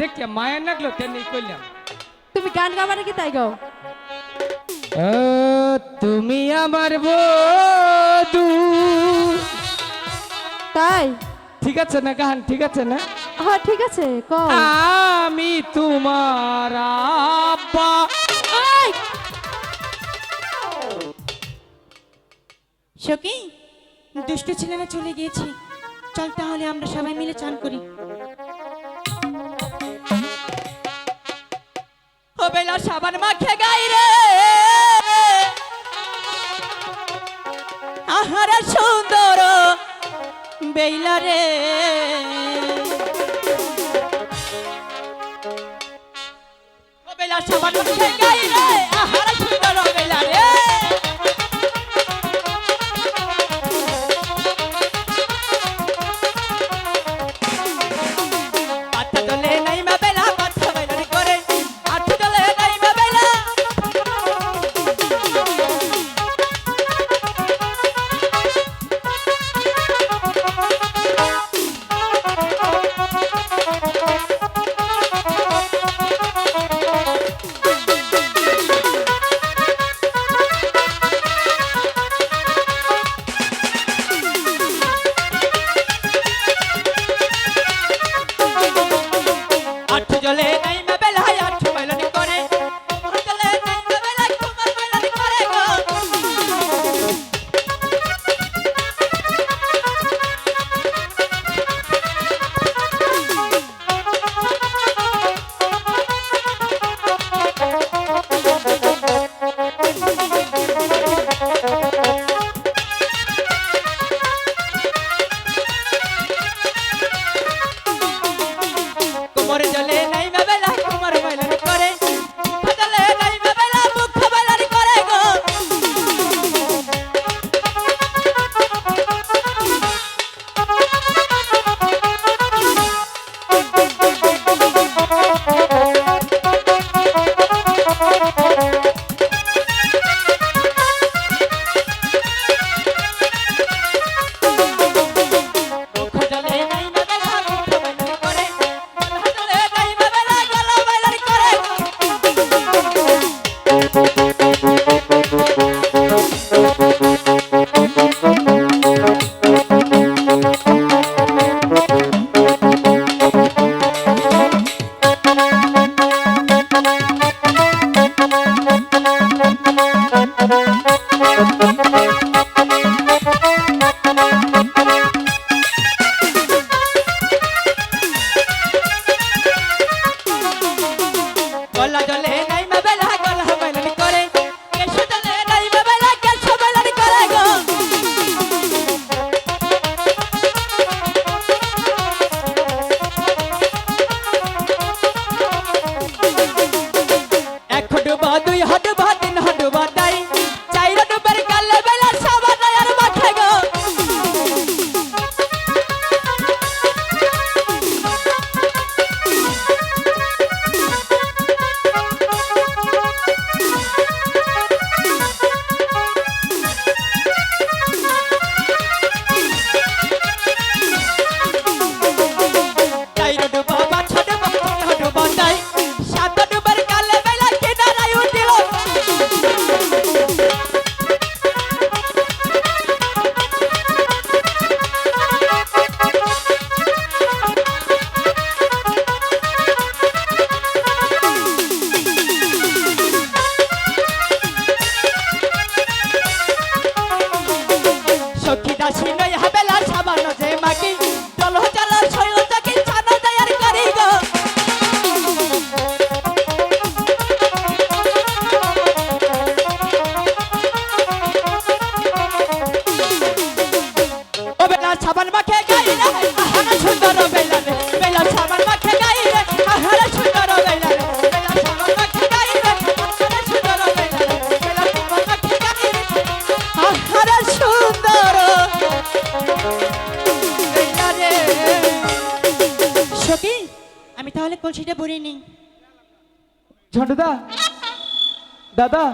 দেখে মায়া লাগল তেমনি কইলাম। তুমি গান গাবা নাকি তাই গাও তুমি আমার বধু তাই? ঠিক আছে না গান ঠিক আছে না? হ্যাঁ ঠিক আছে কও আমি তোমার আব্বা। সখী দুষ্ট ছেলেরা চলে গিয়েছে। চল তাহলে আমরা সবাই মিলে চান করি। ও বেলা সাবান মাখে গাই রে। আহারা সুন্দর বেইলা রে। ও বেলা সাবান মাখে গাই রে, আহারা সুন্দর বেলা রে। la yo le সাবান মাখে আহারা সুন্দর বেলা বেলা সাবান মাখে গাই আহারা সুন্দর বেলা আমি তাহলে কলসিটা ভরে নিই। দাদা